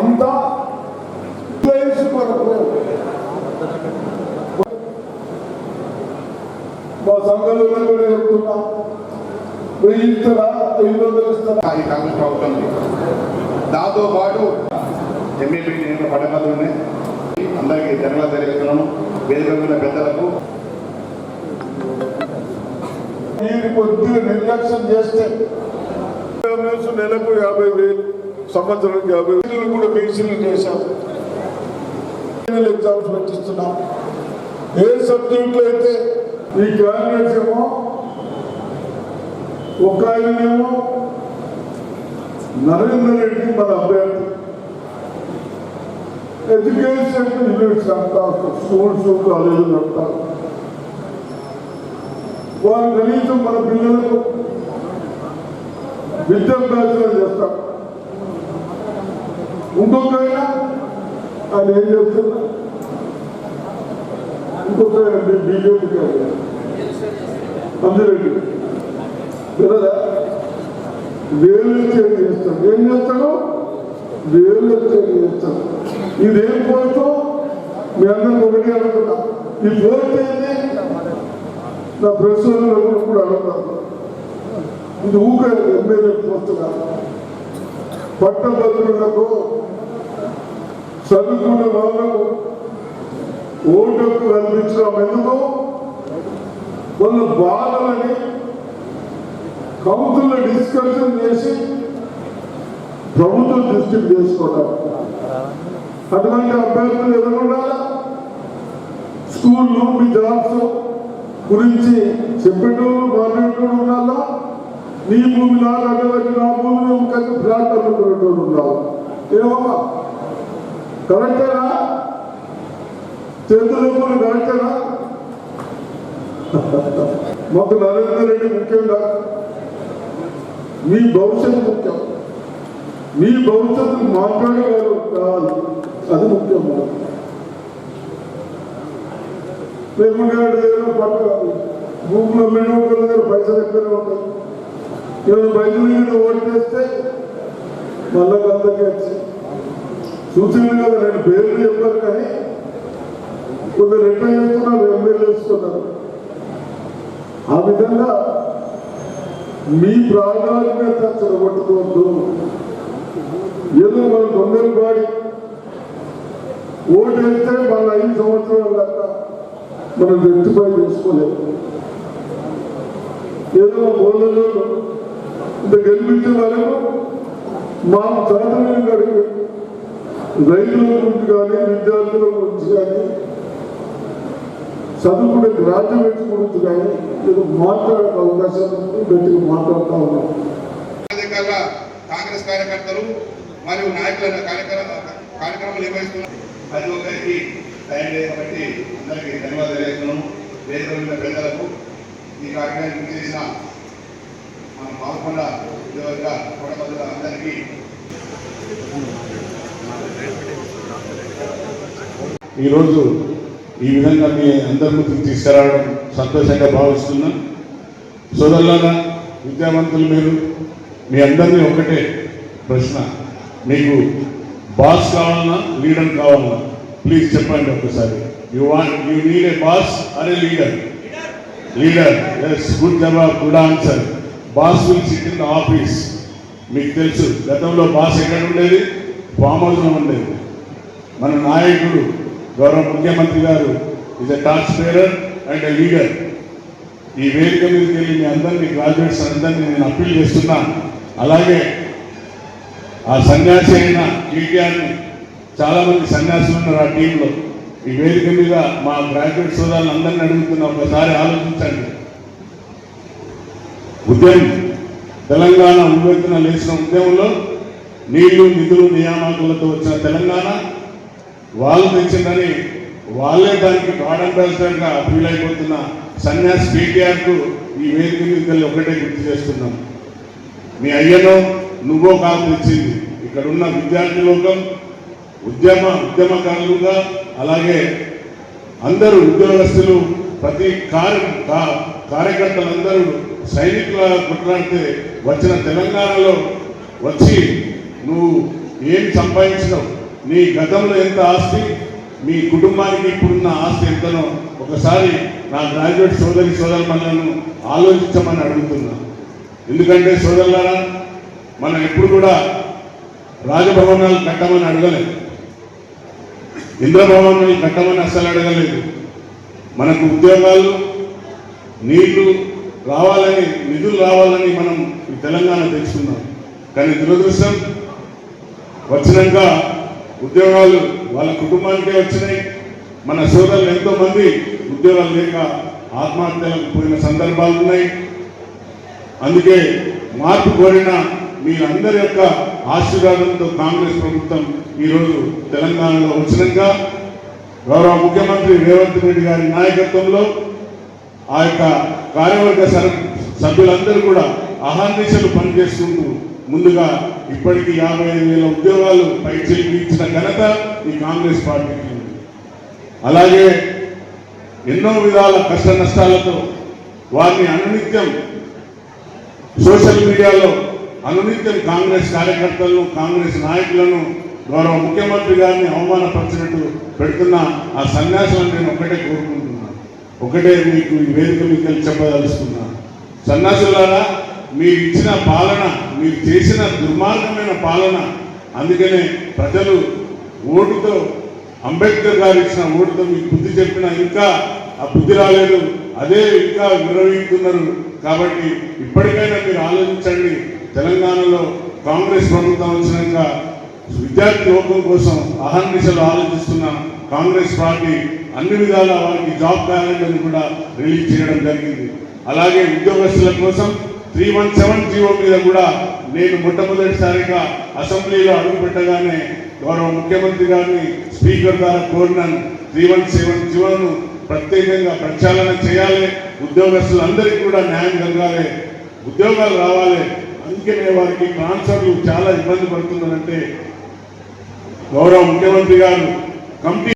అంతా ప్లేస్ కొరకు మా సంఘంలో కూడా చెప్తున్నా. వెయ్యి ఇస్తారా? ఎన్ని రోజులు కాంగ్రెస్ ప్రభుత్వం దాంతో పాటు ఎంఏపీ నేను పడగలనే అందరికీ జనరల్ తెలియజేస్తున్నాను. వేదిక మీద పెద్దలకు మీరు కొద్దిగా నిర్లక్ష్యం చేస్తే నెలకు యాభై వేలు. సంవత్సరానికి యాభై వేలు కూడా పెన్షన్లు చేశాం ఎగ్జామ్స్ పెట్టిస్తున్నాం. ఏ సబ్జెక్టులో అయితే ఈ క్యాండిడేట్స్ ఏమో ఒక ఆయనేమో నరేంద్ర రెడ్డి మన అభ్యర్థి. ఎడ్యుకేషన్ యూనిట్స్ అంటారు స్కూల్స్ కాలేజీలు అంటారు. వాళ్ళు కనీసం మన పిల్లలకు విద్యాభ్యాసం చేస్తారు ఇంకొక ఆయన ఆయన ఏం చెప్తున్నా? ఇంకొక ఆయన బీజేపీ అందిరెడ్డి వేలు ఎస్టేట్ చేస్తాడు ఏం చేస్తాడు వేలు ఎస్టేట్ చేస్తాడు ఇదేం పోస్టు? మీ అందరికి ఒకటి అనుకుంటా. ఈ పోస్ట్ ఏంటి నా ప్రెస్ కూడా అడుగుతాను ఇది ఊకే ఎమ్మెల్యే పోస్ట్ కాదు పట్టభద్రులకు చదువుకున్న వాళ్ళకు ఓటుకు కల్పించడం ఎందుకు? వాళ్ళ బాధలని కౌన్సిల్లో డిస్కషన్ చేసి ప్రభుత్వం దృష్టికి చేసుకోవడం. అటువంటి అభ్యర్థులు ఎదుర్కొండాలా స్కూల్లో స్కూళ్ళు మీ జాబ్స్ గురించి చెప్పేటోళ్ళు మాట్లాడేటోళ్ళు ఉండాలా? నీ భూమి నాకు అడ్డబెట్టి నా భూమి కలిసి ఫ్లాట్ అమ్ముకునేటోళ్ళు ఉండాలి? ఏమమ్మా? కరెక్టేనా చేతులు కరెక్టేనా మాకు నరేంద్ర రెడ్డి ముఖ్యంగా. మీ భవిష్యత్తు ముఖ్యం. మీ భవిష్యత్తు మాట్లాడేవారు కాదు అది ముఖ్యం మనకు ఏదైనా ఏదో పట్ట భూమిలో దగ్గర పైసలు ఎక్కువనే ఉంటాయి? ఏదో బయట ఓటు చేస్తే మళ్ళా గంతకి వచ్చి. సూచనలు కదా నేను పేర్లు చెప్పారు కానీ కొందరు ఎట్లా చేస్తున్నారు ఎమ్మెల్యే వేసుకున్నారు ఆ విధంగా మీ ప్రాధాన్యత చెడగొట్టుకోవద్దు ఏదో మన తొందర బాడి ఓటు వేస్తే మన ఐదు సంవత్సరాల దాకా మనం రెక్టిఫై చేసుకోలేము. ఏదో బోర్లలో ఇంత గెలిపించే వరకు మా చదువులను కడిగి రైతుల గురించి కానీ విద్యార్థుల గురించి కానీ చదువుకునే గ్రాడ్యుయేట్స్ గురించి కానీ ఏదో మాట్లాడే అవకాశం ఉంది, గట్టిగా మాట్లాడుతూ ఉన్నాం. కాంగ్రెస్ కార్యకర్తలు మరియు నాయకుల కార్యక్రమ కార్యక్రమాలు నిర్వహిస్తున్నారు. ప్రతి ఒక్కరికి టైం లేదు కాబట్టి అందరికీ ధన్యవాదాలు తెలియజేస్తున్నాము వేదిక మీద ఈ కార్యక్రమానికి చేసిన మన పాల్గొండ ఉద్యోగ కొడబద్దుల అందరికీ ఈరోజు ఈ విధంగా మీ అందరి ముందుకు తీసుకురావడం సంతోషంగా భావిస్తున్నాం. సోదరులారా విద్యావంతులు మీరు మీ అందరినీ ఒకటే ప్రశ్న. మీకు బాస్ కావాలన్నా లీడర్ కావాలన్నా ప్లీజ్ చెప్పండి ఒకసారి. You want you need a boss అరే leader leader yes good Jawab good answer boss will sit in the office మీకు తెలుసు గతంలో బాస్ ఎక్కడ ఉండేది? ఫామ్ హౌస్లో ఉండేది. మన నాయకుడు గౌరవ ముఖ్యమంత్రి గారు is a tax payer and a leader ఈ వేదిక మీదకి వెళ్ళి మీ అందరినీ గ్రాడ్యుయేట్స్ అందరినీ నేను అప్పీల్ చేస్తున్నా. అలాగే ఆ సన్యాసి అయిన కేటీఆర్ని చాలామంది సన్యాసులు ఉన్నారు ఆ టీంలో ఈ వేదిక మీద మా గ్రాడ్యుయేట్ సోదరులు అందరిని అడుగుతున్నా ఒకసారి ఆలోచించండి. ఉద్యమం తెలంగాణ ఉవ్వెత్తున లేచిన ఉద్యమంలో నీళ్ళు నిధులు నియామకులతో వచ్చిన తెలంగాణ వాళ్ళు తెచ్చిందని వాళ్ళే దానికి గాడ్ అంబాసిడర్గా ఫీల్ అయిపోతున్న సన్యాస్ కేటీఆర్కు ఈ వేదిక మీద ఒకటే గుర్తు చేస్తున్నాం. మీ అయ్యనో నువ్వో కాదు తెచ్చింది. ఇక్కడ ఉన్న విద్యార్థి లోకం ఉద్యమ ఉద్యమకారులుగా అలాగే అందరూ ఉద్యోగస్తులు ప్రతి కార్య కార్యకర్తలందరూ సైనికుల కొట్లాడితే వచ్చిన తెలంగాణలో వచ్చి నువ్వు ఏం సంపాదించినావు? నీ గతంలో ఎంత ఆస్తి మీ కుటుంబానికి ఇప్పుడున్న ఆస్తి ఎంతనో ఒకసారి నా గ్రాడ్యుయేట్ సోదరి సోదరులను ఆలోచించమని అడుగుతున్నా. ఎందుకంటే సోదరులారా మనం ఎప్పుడు కూడా రాజభవనాలు కట్టమని అడగలేదు ఇంద్రభవనాలు కట్టమని అస్సలు అడగలేదు. మనకు ఉద్యోగాలు నీళ్ళు రావాలని నిధులు రావాలని మనం తెలంగాణ తెచ్చుకున్నాం. కానీ దురదృష్టం వచ్చినాక ఉద్యోగాలు వాళ్ళ కుటుంబానికే వచ్చినాయి. మన సోదరులు ఎంతో మంది ఉద్యోగాలు లేక ఆత్మహత్యలకు పోయిన సందర్భాలు ఉన్నాయి. అందుకే మార్పు కోరిన మీ అందరి యొక్క ఆశీర్వాదంతో కాంగ్రెస్ ప్రభుత్వం ఈరోజు తెలంగాణలో వచ్చినాక గౌరవ ముఖ్యమంత్రి రేవంత్ రెడ్డి గారి నాయకత్వంలో ఆ యొక్క కార్యవర్గ సభ్యులందరూ కూడా అహర్నిశలు పనిచేసుకుంటూ ముందుగా ఇప్పటికీ యాభై ఐదు వేల ఉద్యోగాలు పై ఇచ్చిన ఘనత ఈ కాంగ్రెస్ పార్టీకి ఉంది. అలాగే ఎన్నో విధాల కష్ట నష్టాలతో వారిని అనునిత్యం సోషల్ మీడియాలో అనునిత్యం కాంగ్రెస్ కార్యకర్తలను కాంగ్రెస్ నాయకులను గౌరవ ముఖ్యమంత్రి గారిని అవమానపరిచినట్టు పెడుతున్న ఆ సన్యాసాలను నేను ఒకటే కోరుకుంటున్నాను ఒకటే మీకు ఈ వేదిక మీకు చెప్పదలుచుకున్నాను సన్యాసులారా మీరు ఇచ్చిన పాలన మీరు చేసిన దుర్మార్గమైన పాలన. అందుకనే ప్రజలు ఓటుతో అంబేద్కర్ గారు ఇచ్చిన ఓటుతో మీకు బుద్ధి చెప్పినా ఇంకా ఆ బుద్ధి రాలేదు. అదే ఇంకా విరవీతున్నారు కాబట్టి ఇప్పటికైనా మీరు ఆలోచించండి. తెలంగాణలో కాంగ్రెస్ ప్రభుత్వం వచ్చినాక విద్యార్థి లోకం కోసం అహర్నిశలు ఆలోచిస్తున్న కాంగ్రెస్ పార్టీ అన్ని విధాల వారికి జాబ్ క్యాలెండర్ కూడా రిలీజ్ చేయడం జరిగింది. అలాగే ఉద్యోగస్తుల కోసం త్రీ వన్ సెవెన్ జీవో మీద కూడా నేను మొట్టమొదటిసారిగా అసెంబ్లీలో అడుగుపెట్టగానే గౌరవ ముఖ్యమంత్రి గారిని స్పీకర్ ద్వారా కోరినాను త్రీ వన్ సెవెన్ జీవోను ప్రత్యేకంగా ప్రక్షాళన చేయాలి. ఉద్యోగస్తులందరికీ కూడా న్యాయం కలగాలి ఉద్యోగాలు రావాలి. అందుకనే వారికి ట్రాన్స్ఫర్లు చాలా ఇబ్బంది పడుతుందంటే గౌరవ ముఖ్యమంత్రి గారు కమిటీ